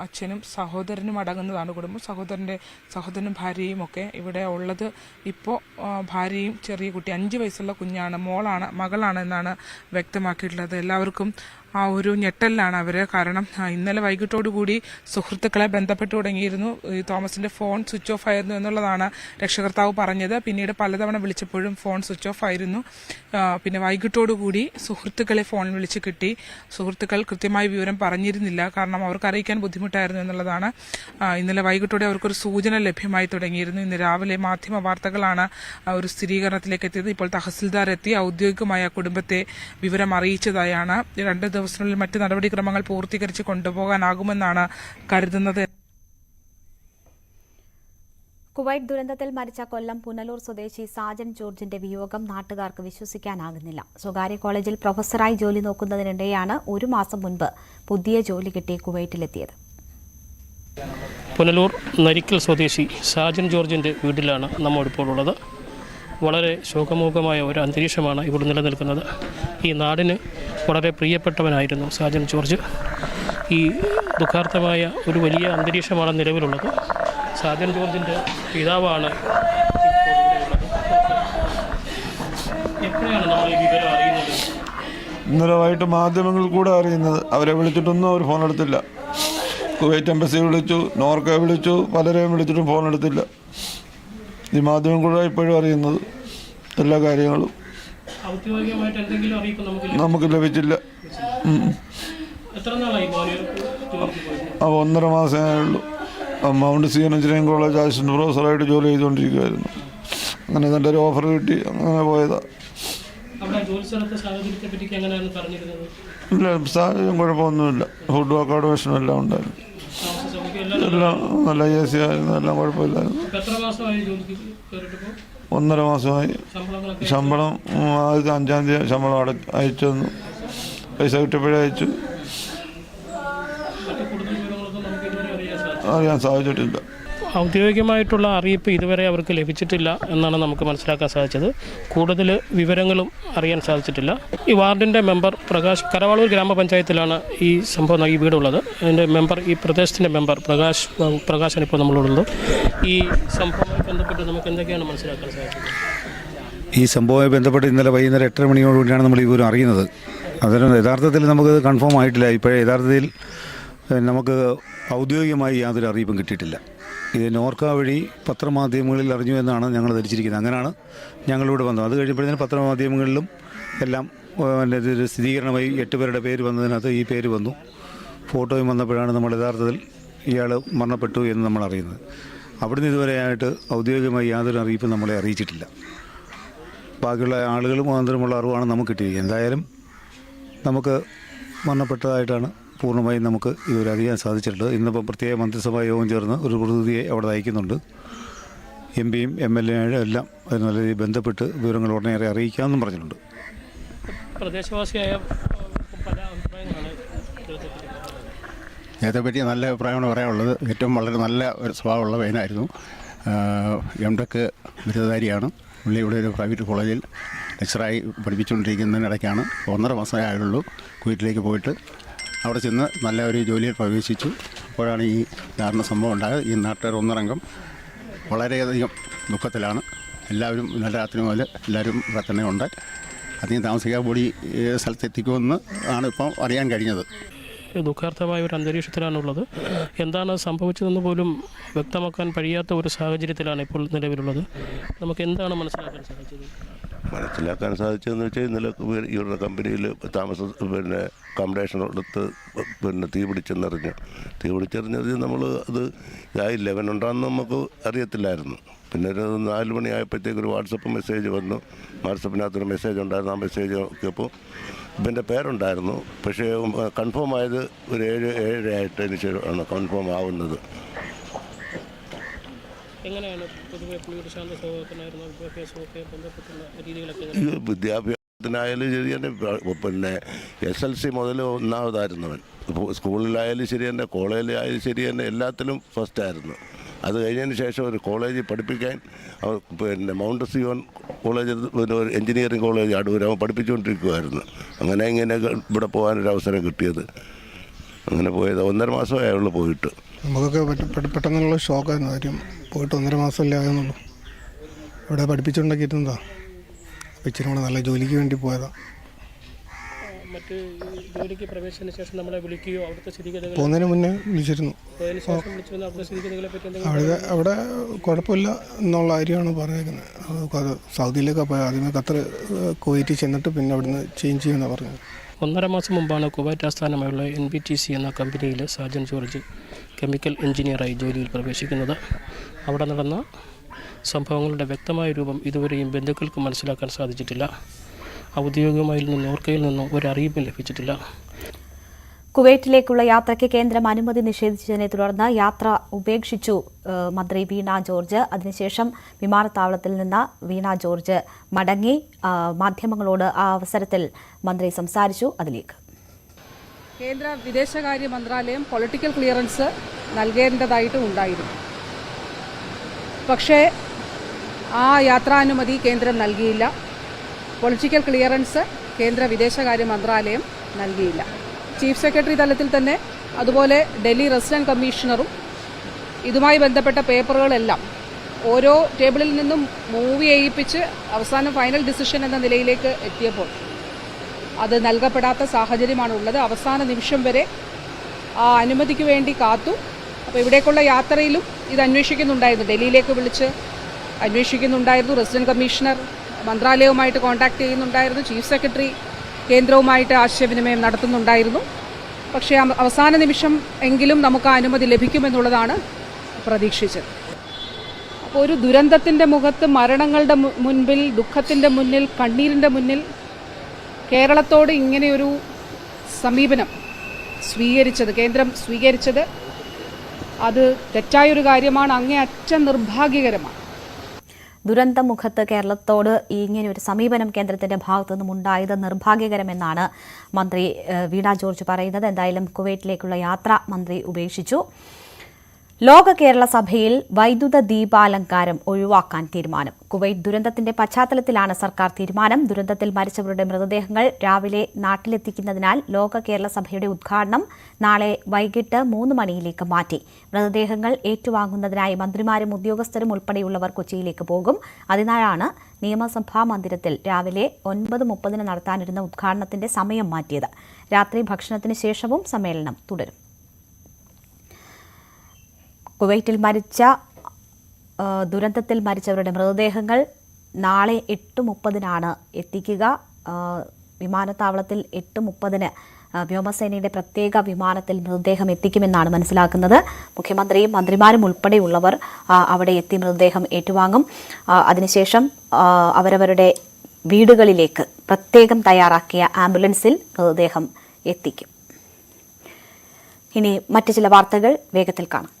അച്ഛനും സഹോദരനും അടങ്ങുന്നതാണ് കുടുംബം. സഹോദരന്റെ സഹോദരനും ഭാര്യയും ഒക്കെ ഇവിടെ ഉള്ളത്. ഇപ്പോൾ ഭാര്യയും ചെറിയ കുട്ടി അഞ്ച് വയസ്സുള്ള കുഞ്ഞാണ് മോളാണ് മകളാണ് എന്നാണ് വ്യക്തമാക്കിയിട്ടുള്ളത്. എല്ലാവർക്കും ആ ഒരു ഞെട്ടലിലാണ് അവർ കാരണം ഇന്നലെ വൈകിട്ടോടുകൂടി സുഹൃത്തുക്കളെ ബന്ധപ്പെട്ടു തുടങ്ങിയിരുന്നു. ഈ തോമസിന്റെ ഫോൺ സ്വിച്ച് ഓഫ് ആയിരുന്നു എന്നുള്ളതാണ് രക്ഷകർത്താവ് പറഞ്ഞത്. പിന്നീട് പലതവണ വിളിച്ചപ്പോഴും ഫോൺ സ്വിച്ച് ഓഫ് ആയിരുന്നു. പിന്നെ വൈകിട്ടോടുകൂടി സുഹൃത്തുക്കളെ ഫോൺ വിളിച്ച് കിട്ടി. സുഹൃത്തുക്കൾ കൃത്യമായ വിവരം പറഞ്ഞിരുന്നില്ല. കാരണം അവർക്ക് അറിയിക്കാൻ ബുദ്ധിമുട്ടായിരുന്നു എന്നുള്ളതാണ്. ഇന്നലെ വൈകിട്ടോടെ അവർക്കൊരു സൂചന ലഭ്യമായി തുടങ്ങിയിരുന്നു. ഇന്ന് രാവിലെ മാധ്യമ വാർത്തകളാണ് ഒരു സ്ഥിരീകരണത്തിലേക്ക് എത്തിയത്. ഇപ്പോൾ തഹസിൽദാർ എത്തി. ഔദ്യോഗികമായ കുടുംബത്തെ വിവരം അറിയിച്ചതായാണ്. രണ്ട് ദിവസത്തിനുള്ളിൽ മറ്റ് നടപടിക്രമങ്ങൾ പൂർത്തീകരിച്ച് കൊണ്ടുപോകാനാകുമെന്നാണ് കരുതുന്നത്. കുവൈറ്റ് ദുരന്തത്തിൽ മരിച്ച കൊല്ലം പുനലൂർ സ്വദേശി സാജൻ ജോർജിന്റെ വിയോഗം നാട്ടുകാർക്ക് വിശ്വസിക്കാനാകുന്നില്ല. സ്വകാര്യ കോളേജിൽ പ്രൊഫസറായി ജോലി നോക്കുന്നതിനിടെയാണ് ഒരു മാസം മുൻപ് പുതിയ ജോലി കിട്ടി കുവൈറ്റിലെത്തിയത്. പുനലൂർ നരിക്കൽ സ്വദേശി സാജൻ ജോർജിന്റെ വീട്ടിലാണ് നമ്മളിപ്പോൾ ഉള്ളത്. വളരെ ശോകമൂകമായ ഒരു അന്തരീക്ഷമാണ് ഇവിടെ നിലനിൽക്കുന്നത്. ഈ നാടിന് വളരെ പ്രിയപ്പെട്ടവനായിരുന്നു സാജൻ ജോർജ്. ഈ ദുഃഖാർത്ഥമായ ഒരു വലിയ അന്തരീക്ഷമാണ് നിലവിലുള്ളത്. സാജൻ ജോർജിന്റെ പിതാവാണ് വിവരം ഇന്നലെ വൈകിട്ട് മാധ്യമങ്ങൾ കൂടെ അറിയുന്നത്. അവരെ വിളിച്ചിട്ടൊന്നും അവർ ഫോൺ എടുത്തില്ല. കുവൈറ്റ് എംബസി വിളിച്ചു നോർക്ക വിളിച്ചു പലരെയും വിളിച്ചിട്ടും ഫോൺ എടുത്തില്ല. ഈ മാധ്യമം കൂടെ ഇപ്പോഴും അറിയുന്നത് എല്ലാ കാര്യങ്ങളും നമുക്ക് ലഭിച്ചില്ല. ഒന്നര മാസമേ ഉള്ളൂ Mount Zion engineering college assistant പ്രൊഫസറായിട്ട് ജോലി ചെയ്തുകൊണ്ടിരിക്കുകയായിരുന്നു അങ്ങനെ നല്ലൊരു ഓഫർ കിട്ടി അങ്ങനെ പോയതാ. ഇല്ല സാഹചര്യം കുഴപ്പമൊന്നുമില്ല. ഫുഡും അക്കോമഡേഷനും എല്ലാം ഉണ്ടായിരുന്നു. എല്ലാം നല്ല എ സി ആയിരുന്നു എല്ലാം കുഴപ്പമില്ലായിരുന്നു ഒന്നര മാസമായി. ശമ്പളം ആദ്യത്തെ അഞ്ചാം തീയതി ശമ്പളം അട അയച്ചു തന്നു. പൈസ കിട്ടിയപ്പോഴേ അയച്ചു. അറിയാൻ സാധിച്ചിട്ടില്ല. ഔദ്യോഗികമായിട്ടുള്ള അറിയിപ്പ് ഇതുവരെ അവർക്ക് ലഭിച്ചിട്ടില്ല എന്നാണ് നമുക്ക് മനസ്സിലാക്കാൻ സാധിച്ചത്. കൂടുതൽ വിവരങ്ങളും അറിയാൻ സാധിച്ചിട്ടില്ല. ഈ വാർഡിന്റെ മെമ്പർ പ്രകാശ് കരവാളൂർ ഗ്രാമപഞ്ചായത്തിലാണ് ഈ സംഭവം ഈ വീടുള്ളത്. അതിന്റെ മെമ്പർ ഈ പ്രദേശത്തിന്റെ മെമ്പർ പ്രകാശ് പ്രകാശാണ് ഇപ്പോൾ നമ്മളുള്ളത് ഈ സംഭവവുമായി ബന്ധപ്പെട്ട് നമുക്ക് എന്തൊക്കെയാണ് മനസ്സിലാക്കാൻ സാധിച്ചത്? ഈ സംഭവവുമായി ബന്ധപ്പെട്ട് ഇന്നലെ വൈകുന്നേരം എട്ടര മണിയോടുകൂടിയാണ് നമ്മൾ ഈ വിവരം അറിയുന്നത്. അതിന് യഥാർത്ഥത്തിൽ നമുക്കത് കൺഫേം ആയിട്ടില്ല. ഇപ്പോഴേ യഥാർത്ഥത്തിൽ നമുക്ക് ഔദ്യോഗികമായി യാതൊരു അറിയിപ്പും കിട്ടിയിട്ടില്ല. ഇത് നോർക്ക വഴി പത്രമാധ്യമങ്ങളിൽ അറിഞ്ഞു എന്നാണ് ഞങ്ങൾ ധരിച്ചിരിക്കുന്നത്. അങ്ങനെയാണ് ഞങ്ങളിവിടെ വന്നത്. അത് കഴിഞ്ഞപ്പോഴത്തേന് പത്രമാധ്യമങ്ങളിലും എല്ലാം ഇതൊരു സ്ഥിരീകരണമായി എട്ട് പേരുടെ പേര് വന്നതിനകത്ത് ഈ പേര് വന്നു. ഫോട്ടോയും വന്നപ്പോഴാണ് നമ്മൾ യഥാർത്ഥത്തിൽ ഇയാൾ മരണപ്പെട്ടു എന്ന് നമ്മൾ അറിയുന്നത്. അവിടുന്ന് ഇതുവരെയായിട്ട് ഔദ്യോഗികമായി യാതൊരു അറിയിപ്പും നമ്മളെ അറിയിച്ചിട്ടില്ല. ബാക്കിയുള്ള ആളുകളും മുഖാന്തരമുള്ള അറിവാണ് നമുക്ക് കിട്ടിയിരിക്കുന്നത് എന്തായാലും നമുക്ക് മരണപ്പെട്ടതായിട്ടാണ് പൂർണമായും നമുക്ക് ഇതുവരെ അറിയാൻ സാധിച്ചിട്ടുണ്ട്. ഇന്നിപ്പം പ്രത്യേക മന്ത്രിസഭാ യോഗം ചേർന്ന് ഒരു പ്രതിനിധിയെ അവിടെ അയക്കുന്നുണ്ട് എം പിയും എം എൽ എയുടെ എല്ലാം അതിന് നല്ല രീതിയിൽ ബന്ധപ്പെട്ട് വിവരങ്ങൾ ഉടനെ അറിയിക്കാമെന്നും പറഞ്ഞിട്ടുണ്ട്. പ്രദേശവാസിയായ പല അഭിപ്രായങ്ങളാണ് പറ്റി നല്ല അഭിപ്രായമാണ് പറയാനുള്ളത്. ഏറ്റവും വളരെ നല്ല ഒരു സ്വഭാവമുള്ള പയ്യനായിരുന്നു. M tech ബിരുദധാരിയാണ്. പുള്ളി ഇവിടെ ഒരു പ്രൈവറ്റ് കോളേജിൽ ലെക്ചറായി പഠിപ്പിച്ചുകൊണ്ടിരിക്കുന്നതിനിടയ്ക്കാണ് ഒന്നര മാസമേ ആയുള്ളൂ. കുവൈറ്റിലേക്ക് പോയിട്ട് അവിടെ ചെന്ന് നല്ല ഒരു ജോലിയിൽ പ്രവേശിച്ചു. അപ്പോഴാണ് ഈ ദാരുണ സംഭവം ഉണ്ടായത്. ഈ നാട്ടുകാർ ഒന്നടങ്കം വളരെയധികം ദുഃഖത്തിലാണ്. എല്ലാവരും നല്ല രാത്രി മുതൽ എല്ലാവരും ഉണ്ട്. അധികം താമസിക്കാതെ കൂടി സ്ഥലത്തെത്തിക്കുമെന്ന് ആണ് ഇപ്പം അറിയാൻ കഴിഞ്ഞത്. ദുഃഖാർത്ഥമായ ഒരു അന്തരീക്ഷത്തിലാണുള്ളത്. എന്താണ് സംഭവിച്ചതെന്ന് പോലും വ്യക്തമാക്കാൻ കഴിയാത്ത ഒരു സാഹചര്യത്തിലാണ് ഇപ്പോൾ നിലവിലുള്ളത്. നമുക്ക് എന്താണ് മനസ്സിലാക്കാൻ സാധിച്ചത്? മനസ്സിലാക്കാൻ സാധിച്ചതെന്ന് വെച്ചാൽ ഇന്നലെ ഇവരുടെ കമ്പനിയിൽ താമസ പിന്നെ അക്കോമഡേഷൻ എടുത്ത് പിന്നെ തീ പിടിച്ചെന്നറിഞ്ഞു. തീ പിടിച്ചെറിഞ്ഞത് നമ്മൾ അത് ഇതായി ലെവൻ ഉണ്ടാകുന്ന നമുക്ക് അറിയത്തില്ലായിരുന്നു. പിന്നെ ഒരു നാല് മണിയായപ്പോഴത്തേക്ക് ഒരു വാട്സപ്പ് മെസ്സേജ് വന്നു. വാട്സപ്പിനകത്തൊരു മെസ്സേജ് ഉണ്ടായിരുന്നു. ആ മെസ്സേജ് നോക്കിയപ്പോൾ ഇവന്റെ പേരുണ്ടായിരുന്നു. പക്ഷേ കൺഫേം ആയത് ഒരു ഏഴ് ഏഴരയായിട്ടതിന് ശേഷമാണ് കൺഫേം ആവുന്നത്. എങ്ങനെയാണ് പൊതുവെ പുള്ളിയുടെ ശാന്ത സ്വഭാവത്തിനായിരുന്നു വിദ്യാഭ്യാസമൊക്കെ ബന്ധപ്പെട്ടുള്ള രീതികളൊക്കെ ഈ വിദ്യാഭ്യാസത്തിനായാലും ശരി തന്നെ പിന്നെ എസ് എൽ സി മുതൽ ഒന്നാമതായിരുന്നവൻ. സ്കൂളിലായാലും ശരി തന്നെ കോളേജിലായാലും ശരി തന്നെ എല്ലാത്തിലും ഫസ്റ്റ് ആയിരുന്നു അത് കഴിഞ്ഞതിന് ശേഷം ഒരു കോളേജിൽ പഠിപ്പിക്കാൻ അവർ പിന്നെ മൗണ്ട് സിയോൺ കോളേജ് പിന്നെ ഒരു എഞ്ചിനീയറിംഗ് കോളേജ് അടൂർ അവൻ പഠിപ്പിച്ചുകൊണ്ടിരിക്കുമായിരുന്നു അങ്ങനെ ഇങ്ങനെ ഇവിടെ പോകാനൊരു അവസരം കിട്ടിയത്. അങ്ങനെ പോയത്. ഒന്നര മാസമേ ആയുള്ളൂ പോയിട്ട്. നമുക്കൊക്കെ പെട്ട- പെട്ട- പെട്ടെന്നുള്ള ഷോക്കായിരുന്നു കാര്യം. പോയിട്ട് ഒന്നര മാസമല്ലേ ആയെന്നുള്ളൂ ഇവിടെ പഠിപ്പിച്ചുണ്ടാക്കിയിരുന്നതാ ഇച്ചിരി കൂടെ നല്ല ജോലിക്ക് വേണ്ടി പോയതാ. മറ്റ് ഈ ജോലിക്ക് പ്രവേശന ശേഷം നമ്മളെ വിളിക്കുകയോ അവിടുത്തെ സ്ഥിതിഗതികൾ പോകുന്നതിന് മുന്നേ വിളിച്ചിരുന്നു. അവിടെ അവിടെ കുഴപ്പമില്ല എന്നുള്ള കാര്യമാണ് പറഞ്ഞേക്കുന്നത്. സൗദിയിലേക്ക് പോയി ആദ്യമേ ഖത്തർ കുവൈറ്റിൽ ചെന്നിട്ട് പിന്നെ അവിടുന്ന് ചേഞ്ച് ചെയ്യുമെന്നാണ് പറഞ്ഞത്. ഒന്നര മാസം മുമ്പാണ് കുവൈറ്റ് ആസ്ഥാനമായുള്ള എൻ ബി ടി സി എന്ന കമ്പനിയിൽ സാജൻ ജോർജ് കെമിക്കൽ എഞ്ചിനീയറായി ജോലിയിൽ പ്രവേശിക്കുന്നത്. അവിടെ നടന്ന സംഭവങ്ങളുടെ വ്യക്തമായ രൂപം ഇതുവരെയും ബന്ധുക്കൾക്ക് മനസ്സിലാക്കാൻ സാധിച്ചിട്ടില്ല. ഔദ്യോഗികമായി നിന്നും നോർക്കയിൽ നിന്നും ഒരറിയിപ്പും ലഭിച്ചിട്ടില്ല. കുവൈറ്റിലേക്കുള്ള യാത്രയ്ക്ക് കേന്ദ്രം അനുമതി നിഷേധിച്ചതിനെ തുടർന്ന് യാത്ര ഉപേക്ഷിച്ചു മന്ത്രി വീണ ജോർജ്. അതിനുശേഷം വിമാനത്താവളത്തിൽ നിന്ന് വീണ ജോർജ് മടങ്ങി മാധ്യമങ്ങളോട് ആ അവസരത്തിൽ മന്ത്രി സംസാരിച്ചു. അതിലേക്ക്. കേന്ദ്ര വിദേശകാര്യ മന്ത്രാലയം പൊളിറ്റിക്കൽ ക്ലിയറൻസ് നൽകേണ്ടതായിട്ടും ഉണ്ടായിരുന്നു. പക്ഷേ ആ യാത്രാനുമതി കേന്ദ്രം നൽകിയില്ല. പൊളിറ്റിക്കൽ ക്ലിയറൻസ് കേന്ദ്ര വിദേശകാര്യ മന്ത്രാലയം നൽകിയില്ല. ചീഫ് സെക്രട്ടറി തലത്തിൽ തന്നെ അതുപോലെ ഡൽഹി റെസിഡന്റ് കമ്മീഷണറും ഇതുമായി ബന്ധപ്പെട്ട പേപ്പറുകളെല്ലാം ഓരോ ടേബിളിൽ നിന്നും മൂവ് ചെയ്യിപ്പിച്ച് അവസാനം ഫൈനൽ ഡിസിഷൻ എന്ന നിലയിലേക്ക് എത്തിയപ്പോൾ അത് നൽകപ്പെടാത്ത സാഹചര്യമാണ് ഉള്ളത് അവസാന നിമിഷം വരെ ആ അനുമതിക്ക് വേണ്ടി കാത്തു. അപ്പോൾ ഇവിടേക്കുള്ള യാത്രയിലും ഇത് അന്വേഷിക്കുന്നുണ്ടായിരുന്നു. ഡൽഹിയിലേക്ക് വിളിച്ച് അന്വേഷിക്കുന്നുണ്ടായിരുന്നു റെസിഡന്റ് കമ്മീഷണർ. മന്ത്രാലയവുമായിട്ട് കോൺടാക്ട് ചെയ്യുന്നുണ്ടായിരുന്നു ചീഫ് സെക്രട്ടറി. കേന്ദ്രവുമായിട്ട് ആശയവിനിമയം നടത്തുന്നുണ്ടായിരുന്നു. പക്ഷേ അവസാന നിമിഷം എങ്കിലും നമുക്ക് അനുമതി ലഭിക്കുമെന്നുള്ളതാണ് പ്രതീക്ഷിച്ചത്. അപ്പോൾ ഒരു ദുരന്തത്തിന്റെ മുഖത്ത് മരണങ്ങളുടെ മുൻപിൽ ദുഃഖത്തിന്റെ മുന്നിൽ കണ്ണീരിന്റെ മുന്നിൽ കേരളത്തോട് ഇങ്ങനെയൊരു സമീപനം സ്വീകരിച്ചത് കേന്ദ്രം സ്വീകരിച്ചത് അത് തെറ്റായൊരു കാര്യമാണ് അങ്ങേ അങ്ങേയറ്റം നിർഭാഗ്യകരമാണ്. ദുരന്തമുഖത്ത് കേരളത്തോട് ഇങ്ങനെ ഒരു സമീപനം കേന്ദ്രത്തിന്റെ ഭാഗത്തു നിന്നും ഉണ്ടായത് നിർഭാഗ്യകരമെന്നാണ് മന്ത്രി വീണ ജോർജ് പറയുന്നത്. എന്തായാലും കുവൈറ്റിലേക്കുള്ള യാത്ര മന്ത്രി ഉപേക്ഷിച്ചു. ലോക കേരള സഭയിൽ വൈദ്യുത ദീപാലങ്കാരം ഒഴിവാക്കാൻ തീരുമാനം. കുവൈറ്റ് ദുരന്തത്തിന്റെ പശ്ചാത്തലത്തിലാണ് സർക്കാർ തീരുമാനം. ദുരന്തത്തിൽ മരിച്ചവരുടെ മൃതദേഹങ്ങൾ രാവിലെ നാട്ടിലെത്തിക്കുന്നതിനാൽ ലോക കേരള സഭയുടെ ഉദ്ഘാടനം നാളെ വൈകിട്ട് മൂന്ന് മണിയിലേക്ക് മാറ്റി. മൃതദേഹങ്ങൾ ഏറ്റുവാങ്ങുന്നതിനായി മന്ത്രിമാരും ഉദ്യോഗസ്ഥരും ഉൾപ്പെടെയുള്ളവർ കൊച്ചിയിലേക്ക് പോകും. അതിനാലാണ് നിയമസഭാ മന്ദിരത്തിൽ രാവിലെ ഒൻപത് മുപ്പതിന് നടത്താനിരുന്ന ഉദ്ഘാടനത്തിന്റെ സമയം മാറ്റിയത്. രാത്രി ഭക്ഷണത്തിന് ശേഷവും സമ്മേളനം തുടരും. കുവൈറ്റിൽ മരിച്ച ദുരന്തത്തിൽ മരിച്ചവരുടെ മൃതദേഹങ്ങൾ നാളെ എട്ട് മുപ്പതിനാണ് എത്തിക്കുക. വിമാനത്താവളത്തിൽ എട്ട് മുപ്പതിന് വ്യോമസേനയുടെ പ്രത്യേക വിമാനത്തിൽ മൃതദേഹം എത്തിക്കുമെന്നാണ് മനസ്സിലാക്കുന്നത്. മുഖ്യമന്ത്രിയും മന്ത്രിമാരും ഉൾപ്പെടെയുള്ളവർ അവിടെ എത്തി മൃതദേഹം ഏറ്റുവാങ്ങും. അതിനുശേഷം അവരവരുടെ വീടുകളിലേക്ക് പ്രത്യേകം തയ്യാറാക്കിയ ആംബുലൻസിൽ മൃതദേഹം എത്തിക്കും. ഇനി മറ്റു ചില വാർത്തകൾ വേഗത്തിൽ കാണാം.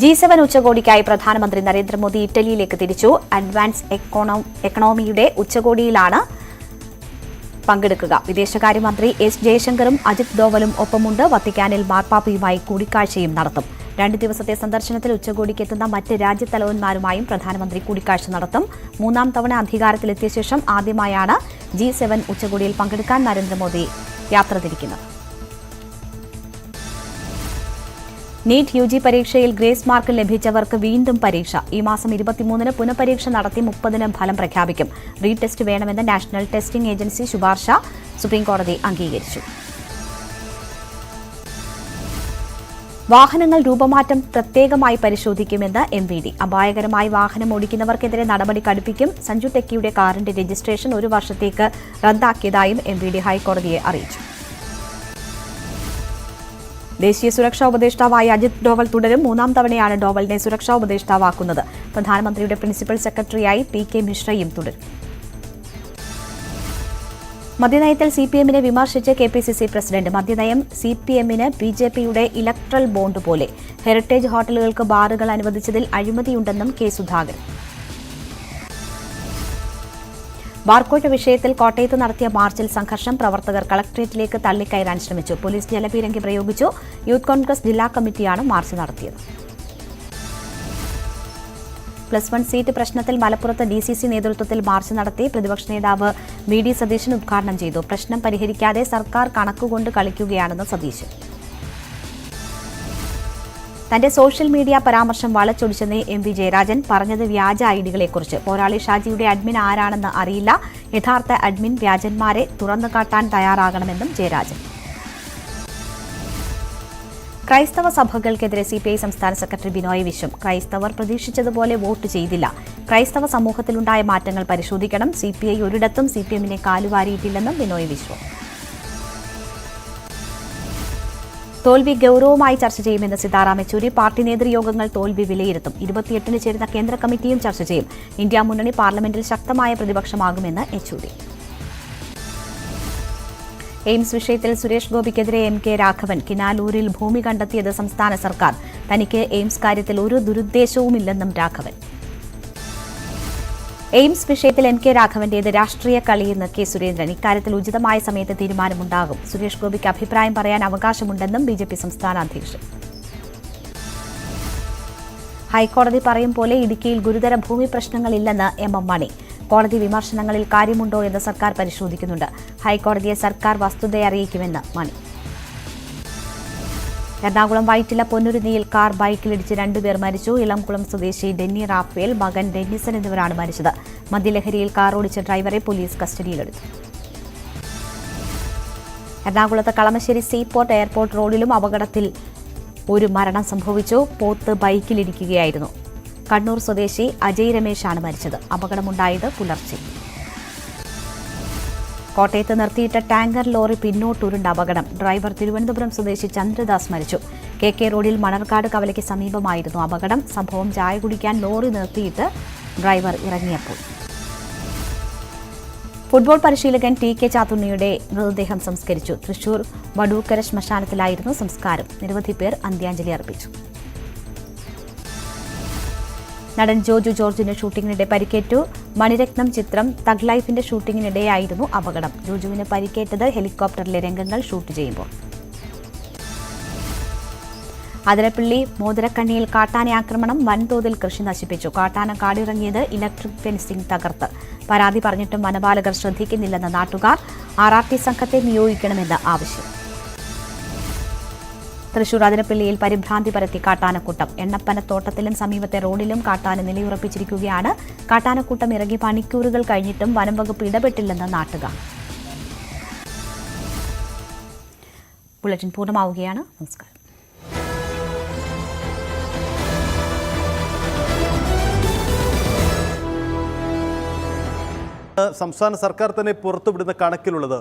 ജി സെവൻ ഉച്ചകോടിക്കായി പ്രധാനമന്ത്രി നരേന്ദ്രമോദി ഇറ്റലിയിലേക്ക് തിരിച്ചു. അഡ്വാൻസ് എക്കോണോ എക്കണോമിയുടെ ഉച്ചകോടിയിലാണ് പങ്കെടുക്കുക. വിദേശകാര്യമന്ത്രി എസ് ജയശങ്കറും അജിത് ദോവലും ഒപ്പമുണ്ട്. വത്തിക്കാനിൽ മാർപ്പാപ്പയുമായി കൂടിക്കാഴ്ചയും നടത്തും. രണ്ട് ദിവസത്തെ സന്ദർശനത്തിൽ ഉച്ചകോടിക്ക് എത്തുന്ന മറ്റ് രാജ്യത്തലവന്മാരുമായും പ്രധാനമന്ത്രി കൂടിക്കാഴ്ച നടത്തും. മൂന്നാം തവണ അധികാരത്തിലെത്തിയ ശേഷം ആദ്യമായാണ് ജി സെവൻ ഉച്ചകോടിയിൽ പങ്കെടുക്കാൻ നരേന്ദ്രമോദി യാത്ര തിരിക്കുന്നത്. നീറ്റ് യു ജി പരീക്ഷയിൽ ഗ്രേസ് മാർക്ക് ലഭിച്ചവർക്ക് വീണ്ടും പരീക്ഷ. ഈ മാസം ഇരുപത്തിമൂന്നിന് പുനഃപരീക്ഷ നടത്തി മുപ്പതിന് ഫലം പ്രഖ്യാപിക്കും. റീടെസ്റ്റ് വേണമെന്ന നാഷണൽ ടെസ്റ്റിംഗ് ഏജൻസി ശുപാർശ സുപ്രീംകോടതി അംഗീകരിച്ചു. വാഹനങ്ങൾ രൂപമാറ്റം പ്രത്യേകമായി പരിശോധിക്കുമെന്ന് എം വി ഡി. അപായകരമായി വാഹനം ഓടിക്കുന്നവർക്കെതിരെ നടപടി കടുപ്പിക്കും. സഞ്ജു ടെക്കിയുടെ കാറിന്റെ രജിസ്ട്രേഷൻ ഒരു വർഷത്തേക്ക് റദ്ദാക്കിയതായും എം വി ഡി ഹൈക്കോടതിയെ അറിയിച്ചു. ദേശീയ സുരക്ഷാ ഉപദേഷ്ടാവായി അജിത് ഡോവൽ തുടരും. മൂന്നാം തവണയാണ് ഡോവലിനെ സുരക്ഷാ ഉപദേഷ്ടാവാക്കുന്നത്. പ്രധാനമന്ത്രിയുടെ പ്രിൻസിപ്പൽ സെക്രട്ടറിയായി പി കെ മിശ്രയും തുടരും. മദ്യനയത്തിൽ സി പി എമ്മിനെ വിമർശിച്ച് K P C C president. മദ്യനയം C P എമ്മിന് ബി ജെ പിയുടെ ഇലക്ട്രൽ ബോണ്ട് പോലെ. ഹെറിറ്റേജ് ഹോട്ടലുകൾക്ക് ബാറുകൾ അനുവദിച്ചതിൽ അഴിമതിയുണ്ടെന്നും കെ സുധാകരൻ. ബാർക്കോട്ട് വിഷയത്തിൽ കോട്ടയത്ത് നടത്തിയ മാർച്ചിൽ സംഘർഷം പ്രവർത്തകർ കളക്ടറേറ്റിലേക്ക് തള്ളിക്കയറാൻ ശ്രമിച്ചു. പോലീസ് ജലപീരങ്കി പ്രയോഗിച്ചു. യൂത്ത് കോൺഗ്രസ് ജില്ലാ കമ്മിറ്റിയാണ് മാർച്ച് നടത്തിയത്. പ്ലസ് വൺ സീറ്റ് പ്രശ്നത്തിൽ മലപ്പുറത്ത് ഡി സി സി നേതൃത്വത്തിൽ മാർച്ച് നടത്തി പ്രതിപക്ഷ നേതാവ് വി ഡി സതീശൻ ഉദ്ഘാടനം ചെയ്തു. പ്രശ്നം പരിഹരിക്കാതെ സർക്കാർ കണക്കുകൊണ്ട് കളിക്കുകയാണെന്ന് സതീശൻ. തന്റെ സോഷ്യൽ മീഡിയ പരാമർശം വളച്ചൊടിച്ചെന്ന് എം വി ജയരാജൻ പറഞ്ഞത് വ്യാജ ഐ ഐഡികളെക്കുറിച്ച് പോരാളി ഷാജിയുടെ അഡ്മിൻ ആരാണെന്ന് അറിയില്ല. യഥാർത്ഥ അഡ്മിൻ വ്യാജന്മാരെ തുറന്നു കാട്ടാൻ തയ്യാറാകണമെന്നും ജയരാജൻ. ക്രൈസ്തവ സഭകൾക്കെതിരെ സി പി ഐ സംസ്ഥാന സെക്രട്ടറി ബിനോയ് വിശ്വം. ക്രൈസ്തവർ പ്രതീക്ഷിച്ചതുപോലെ വോട്ട് ചെയ്തില്ല. ക്രൈസ്തവ സമൂഹത്തിലുണ്ടായ മാറ്റങ്ങൾ പരിശോധിക്കണം. സി പി ഐ ഒരിടത്തും സി പി എമ്മിനെ കാലുവാരിയിട്ടില്ലെന്നും ബിനോയ് വിശ്വം. തോൽവി ഗൌരവമായി ചർച്ച ചെയ്യുമെന്ന് സീതാറാം യെച്ചൂരി. പാർട്ടി നേതൃയോഗങ്ങൾ തോൽവി വിലയിരുത്തും. ഇരുപത്തിയെട്ടിന് ചേരുന്ന കേന്ദ്ര കമ്മിറ്റിയും ചർച്ച ചെയ്യും. ഇന്ത്യ മുന്നണി പാർലമെന്റിൽ ശക്തമായ പ്രതിപക്ഷമാകുമെന്ന് യെച്ചൂരി. എയിംസ് വിഷയത്തിൽ സുരേഷ് ഗോപിക്കെതിരെ എം കെ രാഘവൻ കിനാലൂരിൽ ഭൂമി കണ്ടെത്തിയത് സംസ്ഥാന സർക്കാർ. തനിക്ക് എയിംസ് കാര്യത്തിൽ ഒരു ദുരുദ്ദേശവുമില്ലെന്നും രാഘവൻ. എയിംസ് വിഷയത്തിൽ എൻ കെ രാഘവന്റേത് രാഷ്ട്രീയ കളിയെന്ന് കെ സുരേന്ദ്രൻ. ഇക്കാര്യത്തിൽ ഉചിതമായ സമയത്ത് തീരുമാനമുണ്ടാകും. സുരേഷ് ഗോപിക്ക് അഭിപ്രായം പറയാൻ അവകാശമുണ്ടെന്നും ബി ജെ പി സംസ്ഥാന അധ്യക്ഷൻ. ഹൈക്കോടതി പറയും പോലെ ഇടുക്കിയിൽ ഗുരുതര ഭൂമി പ്രശ്നങ്ങളില്ലെന്ന് എം എം മണി. കോടതി വിമർശനങ്ങളിൽ കാര്യമുണ്ടോ എന്ന് സർക്കാർ പരിശോധിക്കുന്നുണ്ട്. ഹൈക്കോടതിയെ സർക്കാർ വസ്തുതയെ അറിയിക്കുമെന്ന് മണി. എറണാകുളം വൈറ്റില പൊന്നുരുന്നിയിൽ കാർ ബൈക്കിലിടിച്ച് രണ്ടുപേർ മരിച്ചു. ഇളംകുളം സ്വദേശി ഡെന്നി റാഫേൽ മകൻ ഡെന്നിസൺ എന്നിവരാണ് മരിച്ചത്. മദ്യലഹരിയിൽ കാർ ഓടിച്ച ഡ്രൈവറെ പോലീസ് കസ്റ്റഡിയിലെടുത്തു. എറണാകുളത്ത് കളമശ്ശേരി സീപോർട്ട് എയർപോർട്ട് റോഡിലും അപകടത്തിൽ ഒരു മരണം സംഭവിച്ചു. പോത്ത് ബൈക്കിലിരിക്കുകയായിരുന്നു. കണ്ണൂർ സ്വദേശി അജയ് രമേശാണ് മരിച്ചത്. അപകടമുണ്ടായത് പുലർച്ചെ. കോട്ടയത്ത് നിർത്തിയിട്ട ടാങ്കർ ലോറി പിന്നോട്ടുരുണ്ട അപകടം. ഡ്രൈവർ തിരുവനന്തപുരം സ്വദേശി ചന്ദ്രദാസ് മരിച്ചു. കെ കെ റോഡിൽ മണർക്കാട് കവലയ്ക്ക് സമീപമായിരുന്നു അപകടം. സംഭവം ചായ കുടിക്കാൻ ലോറി നിർത്തിയിട്ട് ഡ്രൈവർ ഇറങ്ങിയപ്പോൾ. ഫുട്ബോൾ പരിശീലകൻ ടി കെ ചാത്തുണ്ണിയുടെ മൃതദേഹം സംസ്കരിച്ചു. തൃശൂർ വടൂക്കര ശ്മശാനത്തിലായിരുന്നു സംസ്കാരം. നിരവധി പേർ അന്ത്യാഞ്ജലി അർപ്പിച്ചു. നടൻ ജോജു ജോർജിന്റെ ഷൂട്ടിങ്ങിനിടെ പരിക്കേറ്റു. മണിരത്നം ചിത്രം തഗ് ലൈഫിന്റെ ഷൂട്ടിങ്ങിനിടെയായിരുന്നു അപകടം. ജോജുവിന് പരിക്കേറ്റത് ഹെലികോപ്റ്ററിലെ രംഗങ്ങൾ ഷൂട്ട് ചെയ്യുമ്പോൾ. അതിരപ്പള്ളി മോതിരക്കണ്ണിയിൽ കാട്ടാന ആക്രമണം വൻതോതിൽ കൃഷി നശിപ്പിച്ചു. കാട്ടാന കാടിറങ്ങിയത് ഇലക്ട്രിക് ഫെൻസിംഗ് തകർത്ത്. പരാതി പറഞ്ഞിട്ടും വനപാലകർ ശ്രദ്ധിക്കുന്നില്ലെന്ന് നാട്ടുകാർ. ആർ ആർ ടി സംഘത്തെ നിയോഗിക്കണമെന്ന് ആവശ്യം. തൃശൂർ അതിരപ്പള്ളിയിൽ പരിഭ്രാന്തി പരത്തി കാട്ടാനക്കൂട്ടം. എണ്ണപ്പനത്തോട്ടത്തിലും സമീപത്തെ റോഡിലും കാട്ടാന നിലയുറപ്പിച്ചിരിക്കുകയാണ്. കാട്ടാനക്കൂട്ടം ഇറങ്ങി മണിക്കൂറുകൾ കഴിഞ്ഞിട്ടും വനം വകുപ്പ് ഇടപെട്ടില്ലെന്ന് നാട്ടുകാർ. നമസ്കാരം. സംസ്ഥാന സർക്കാർ തന്നെ പുറത്തുവിടുന്ന കണക്കിലുള്ളത്.